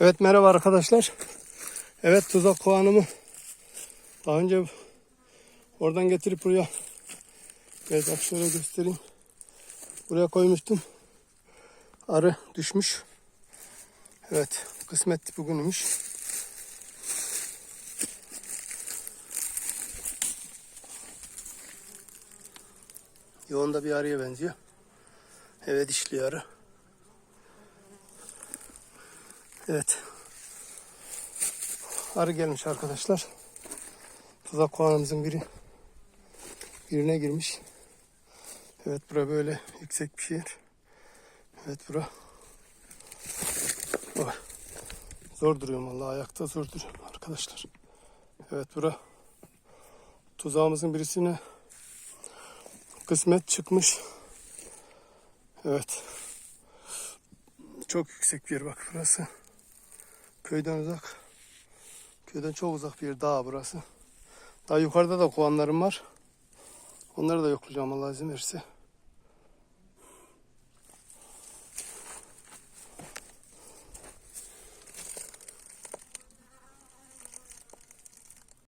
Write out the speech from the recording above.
Evet merhaba arkadaşlar. Evet tuzak kovanımı daha önce oradan getirip buraya evet bak şöyle göstereyim. Buraya koymuştum. Arı düşmüş. Evet kısmet bugünmüş. Yoğun da bir arıya benziyor. Evet dişli arı. Evet. Arı gelmiş arkadaşlar. Tuzak kovanımızın biri birine girmiş. Evet bura böyle yüksek bir yer. Evet bura. Oh. Zor duruyorum vallahi ayakta zor duruyorum arkadaşlar. Evet bura. Tuzağımızın birisine kısmet çıkmış. Evet. Çok yüksek bir yer bak burası. Köyden uzak. Köyden çok uzak bir dağ burası. Daha yukarıda da kovanlarım var. Onları da yoklayacağım Allah izin verirse.